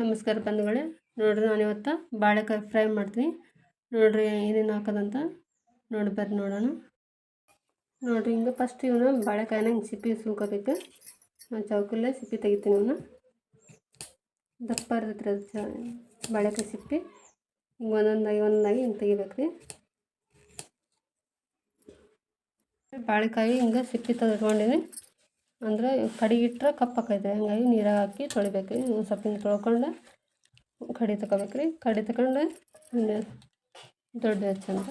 ನಮಸ್ಕಾರ ಬಂಧುಗಳೇ. ನೋಡಿರಿ ನಾನು ಇವತ್ತು ಬಾಳೆಕಾಯಿ ಫ್ರೈ ಮಾಡ್ತೀನಿ. ನೋಡಿರಿ ಏನೇನು ಹಾಕೋದಂತ. ನೋಡಿ ಬರ್ರಿ ನೋಡೋಣ. ನೋಡಿರಿ ಹಿಂಗೆ ಫಸ್ಟ್ ಇವನ್ನ ಬಾಳೆಕಾಯಿನ ಹಿಂಗೆ ಸಿಪ್ಪಿ ಸುಲ್ಕೋಬೇಕು ನಾನು ಚೌಕಲ್ಲೇ ಸಿಪ್ಪಿ ತೆಗಿತೀನಿ ಇವನ್ನ ದಪ್ಪ ಇರ್ತೈತೆ ಅದು ಚ ಬಾಳೆಕಾಯಿ ಸಿಪ್ಪಿ. ಹಿಂಗೆ ಒಂದೊಂದಾಗಿ ಒಂದೊಂದಾಗಿ ಹಿಂಗೆ ತೆಗಿಬೇಕು ರೀ ಬಾಳೆಕಾಯಿ ಹಿಂಗೆ ಸಿಪ್ಪಿ ತೆಗೆದುಕೊಂಡಿನಿ ಅಂದರೆ ಕಡಿಗಿಟ್ರೆ ಇಟ್ಟರೆ ಕಪ್ಪಾಕೈತೆ ಹಂಗಾಗಿ ನೀರಾಗ ಹಾಕಿ ತೊಳಿಬೇಕು. ರೀ ಸ್ವಲ್ಪ ಹಿಂಗೆ ತೊಳ್ಕೊಂಡು ಕಡಿ ತಗೋಬೇಕು ರೀ. ಕಡಿ ತಗೊಂಡು ದೊಡ್ಡ ಹೆಚ್ಚಂತ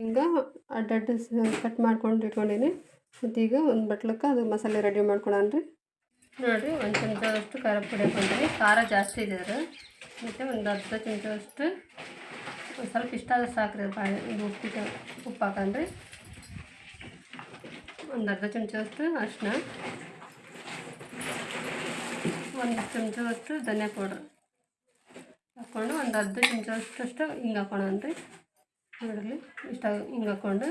ಹಿಂಗೆ ಅಡ್ಡಡ್ಡ ಕಟ್ ಮಾಡ್ಕೊಂಡು ಇಟ್ಕೊಂಡೀನಿ. ಮತ್ತು ಈಗ ಒಂದು ಬಟ್ಲಕ್ಕೆ ಅದು ಮಸಾಲೆ ರೆಡಿ ಮಾಡ್ಕೊಳ್ಳೋಣ ರೀ. ನೋಡಿರಿ, ಒಂದು ಚಮಚದಷ್ಟು ಖಾರ ಪುಡಿ ಹಾಕೊಂಡ್ರಿ ಖಾರ ಜಾಸ್ತಿ ಇದೆ ಮತ್ತು ಒಂದು ಅರ್ಧ ಚಮಚದಷ್ಟು ಒಂದು ಸ್ವಲ್ಪ ಇಷ್ಟ ಆದರೆ ಸಾಕ್ರಿ ಬಾಳೆ ಇದು ಉಪ್ಪಿಟ್ಟು ಉಪ್ಪು ಹಾಕಂಡ್ರಿ. ಒಂದು ಅರ್ಧ ಚಮಚದಷ್ಟು ಅರಿಶಿನ ಒಂದು ಚಮಚದಷ್ಟು ಧನಿಯಾ ಪೌಡ್ರ್ ಹಾಕ್ಕೊಂಡು ಒಂದು ಅರ್ಧ ಚಮಚದಷ್ಟು ಹಿಂಗೆ ಹಾಕೋಣನ್ರಿ ನೋಡಲಿ ಇಷ್ಟ ಹಿಂಗೆ ಹಾಕ್ಕೊಂಡು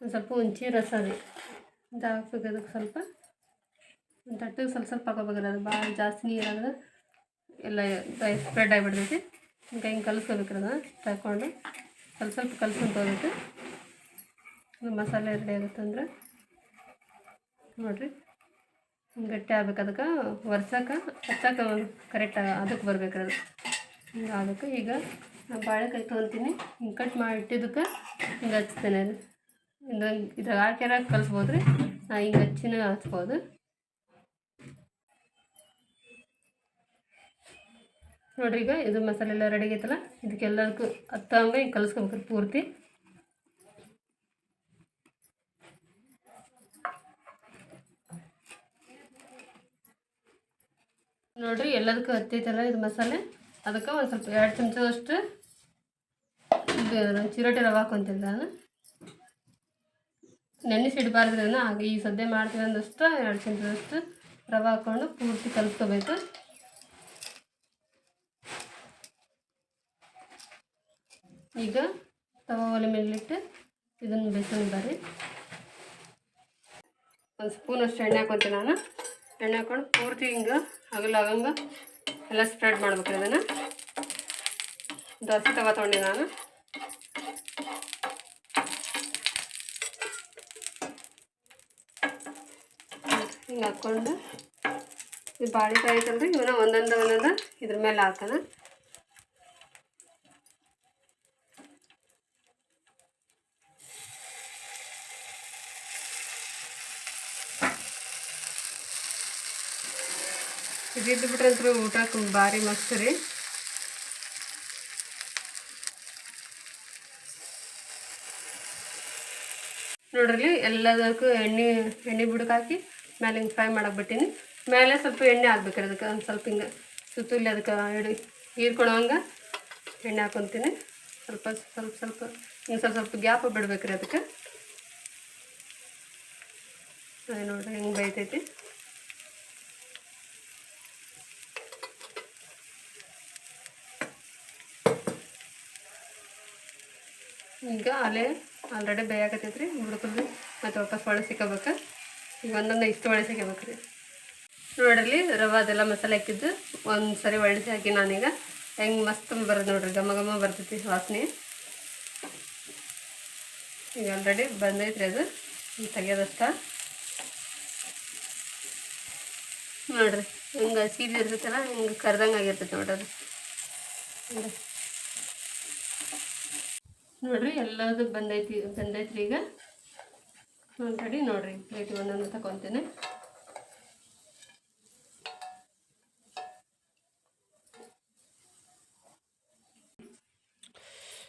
ಒಂದು ಸ್ವಲ್ಪ ಹುಂಚಿ ರಸ ರೀ. ಇದು ಹಾಕ್ಬೇಕು ಅದಕ್ಕೆ ಸ್ವಲ್ಪ. ಒಂದು ತಟ್ಟಿಗೆ ಸ್ವಲ್ಪ ಸ್ವಲ್ಪ ಹಾಕೋಬೇಕಲ್ಲ ಅದು ಭಾಳ ಜಾಸ್ತಿ ನೀರಾದ್ರೆ ಎಲ್ಲ ಸ್ಪ್ರೆಡ್ ಆಗಿಬಿಡ್ತೈತಿ. ಹಿಂಗೆ ಹಿಂಗೆ ಕಲಿಸ್ಕೋಬೇಕ್ರಿ ಅದನ್ನು. ತಗೊಂಡು ಹಾಕ್ಕೊಂಡು ಸ್ವಲ್ಪ ಸ್ವಲ್ಪ ಕಲ್ಸ್ಕೊಂಡು ಹೋಗ್ಬೇಕು. ಮಸಾಲೆ ರೆಡಿ ಆಗುತ್ತೆ ಅಂದರೆ. ನೋಡಿರಿ. ಗಟ್ಟಿ ಆಗ್ಬೇಕು ಅದಕ್ಕೆ. ಒರ್ಸಕ್ಕೆ ಹಚ್ಚಕ್ಕೆ ಕರೆಕ್ಟ್ ಅದಕ್ಕೆ ಬರ್ಬೇಕು ಅದು. ಹಿಂಗೆ ಆಗಬೇಕು. ಈಗ ನಾನು ಬಾಳೆಕಾಯಿ ತೊಗೊತೀನಿ ಹಿಂಗೆ ಕಟ್ ಮಾಡಿ ಇಟ್ಟಿದ್ದಕ್ಕೆ ಹಿಂಗೆ ಹಚ್ತೇನೆ. ಅದು ಇದ್ರಾಗ ಹಾಕ್ಯಾರ ಕಲಿಸ್ಬೋದು ರೀ ಹಿಂಗೆ ಹಚ್ಚಿನ ಹಚ್ಬೋದು. ನೋಡ್ರಿ ಈಗ ಇದು ಮಸಾಲೆ ಎಲ್ಲ ರೆಡಿ ಆಗೈತಲ್ಲ? ಇದಕ್ಕೆಲ್ಲದಕ್ಕೂ ಹತ್ತಂಗೆ ಹಿಂಗೆ ಕಲಿಸ್ಕೊಬೇಕು ಪೂರ್ತಿ. ನೋಡ್ರಿ ಎಲ್ಲದಕ್ಕೂ ಹತ್ತೈತಲ್ಲ ಇದು ಮಸಾಲೆ? ಅದಕ್ಕೆ ಒಂದು ಸ್ವಲ್ಪ ಎರಡು ಚಮಚದಷ್ಟು ಚಿರೋಟಿ ರವೆ ಹಾಕೊಂತಿಲ್ಲ ನಾನು. ನೆನೆಸಿಡಬಾರ್ದ್ರನ್ನ ಹಾಗೆ ಈ ಸದ್ಯ ಮಾಡ್ತೀವಿ ಅಂದಷ್ಟು ಎರಡು ಚಮಚದಷ್ಟು ರವೆ ಹಾಕ್ಕೊಂಡು ಪೂರ್ತಿ ಕಲಿಸ್ಕೋಬೇಕು. ಈಗ ತವ ಒಲೆ ಮೇಲಿಟ್ಟು ಇದನ್ನು ಬೇಸನ್ ಬರ್ರಿ. ಒಂದು ಸ್ಪೂನ್ ಅಷ್ಟು ಎಣ್ಣೆ ಹಾಕೊತೀನಿ ನಾನು. ಎಣ್ಣೆ ಹಾಕೊಂಡು ಪೂರ್ತಿ ಹಿಂಗೆ ಹಗಲಾಗಂಗೆ ಎಲ್ಲ ಸ್ಪ್ರೆಡ್ ಮಾಡ್ಬೇಕು ಇದನ್ನು. ದೋಸೆ ತವ ತೊಗೊಂಡೆ ನಾನು. ಹಿಂಗೆ ಹಾಕ್ಕೊಂಡು ಇದು ಬಾಳೆಕಾಯಿ ಐತಲ್ರಿ ಇವನ್ನ ಒಂದೊಂದು ಒಂದೊಂದು ಇದ್ರ ಮೇಲೆ ಹಾಕೋಣ. ಇದಿದ್ದು ಬಿಟ್ರಂತೂ ಊಟಕ್ಕೆ ಭಾರಿ ಮಸ್ತ್ ರೀ. ನೋಡ್ರಿ, ಎಲ್ಲದಕ್ಕೂ ಎಣ್ಣೆ ಎಣ್ಣೆ ಬುಡಕ್ಕೆ ಹಾಕಿ ಮೇಲೆ ಹಿಂಗೆ ಫ್ರೈ ಮಾಡಕ್ಕೆ ಬಿಟ್ಟಿನಿ. ಮೇಲೆ ಸ್ವಲ್ಪ ಎಣ್ಣೆ ಹಾಕ್ಬೇಕ್ರಿ, ಅದಕ್ಕೆ ಒಂದು ಸ್ವಲ್ಪ ಹಿಂಗೆ ಸುತ್ತಲಿ ಅದಕ್ಕೆ ಹಿಡಿ ಹೀರ್ಕೊಳಂಗೆ ಎಣ್ಣೆ ಹಾಕೊತೀನಿ. ಸ್ವಲ್ಪ ಸ್ವಲ್ಪ ಸ್ವಲ್ಪ ಹಿಂಗೆ ಸ್ವಲ್ಪ ಸ್ವಲ್ಪ ಗ್ಯಾಪ್ ಬಿಡ್ಬೇಕ್ರಿ ಅದಕ್ಕೆ. ಅದೇ ನೋಡ್ರಿ, ಹಿಂಗೆ ಬೈತೈತಿ ಈಗ ಅಲೆ ಆಲ್ರೆಡಿ ಬೇಯಾಕತ್ತೈತ್ರಿ ರೀ ಹುಡ್ಕಲ್ದು ಮತ್ತು ವಾಪಸ್ ಸಿಕ್ಕಬೇಕು. ಈಗ ಒಂದೊಂದು ಇಷ್ಟು ಒಳ್ಳೆ ಸಿಕ್ಕಬೇಕು ರೀ ನೋಡ್ರಿ ರವೆ ಅದೆಲ್ಲ ಮಸಾಲೆ ಹಾಕಿದ್ದು ಒಂದು ಸರಿ ಒಳಸಿ ಹಾಕಿ ನಾನೀಗ ಹೆಂಗೆ ಮಸ್ತ್ ಬರೋದು ನೋಡ್ರಿ, ಘಮ ಘಮ ಬರ್ತೈತಿ ವಾಸನೆ. ಈಗ ಆಲ್ರೆಡಿ ಬಂದೈತ್ರಿ ಅದು ತೆಗಿಯೋದಷ್ಟ ನೋಡ್ರಿ, ಹಿಂಗೆ ಸೀದಿ ಇರ್ತೈತಲ್ಲ, ಹಿಂಗೆ ಕರ್ದಂಗೆ ಆಗಿರ್ತೈತೆ ನೋಡ್ರಿ. ನೋಡ್ರಿ, ಎಲ್ಲದು ಬಂದೈತಿ, ಬಂದೈತ್ರಿ ಈಗ. ನೋಡಿ ನೋಡ್ರಿ ಪ್ಲೇಟ್ ಒಂದೊಂದು ತಗೊತೀನಿ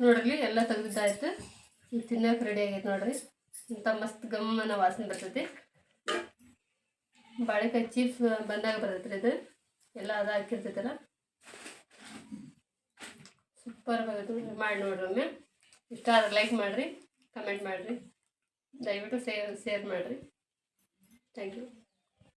ನೋಡ್ರಿ, ಎಲ್ಲ ತೆಗ್ದಿದ್ದಾಯ್ತು ಈಗ ತಿನ್ನೋಕೆ ರೆಡಿ ಆಗೈತೆ ನೋಡ್ರಿ. ಇಂಥ ಮಸ್ತ್ ಗಮ್ಮನ ವಾಸನೆ ಬರ್ತೈತಿ. ಬಾಳೆಕಾಯಿ ಚೀಪ್ಸ್ ಬಂದಾಗ ಬರ್ತೈತ್ರಿ ಇದು. ಎಲ್ಲ ಅದು ಹಾಕಿರ್ತೈತಲ್ಲ. ಸೂಪರ್ ಬರ್ತೈತಿ ಮಾಡಿ ನೋಡ್ರಿ ಒಮ್ಮೆ. ಇಷ್ಟ ಆದ್ರೆ ಲೈಕ್ ಮಾಡಿರಿ ಕಮೆಂಟ್ ಮಾಡಿರಿ. ದಯವಿಟ್ಟು ಶೇರ್ ಶೇರ್ ಮಾಡಿರಿ. Thank you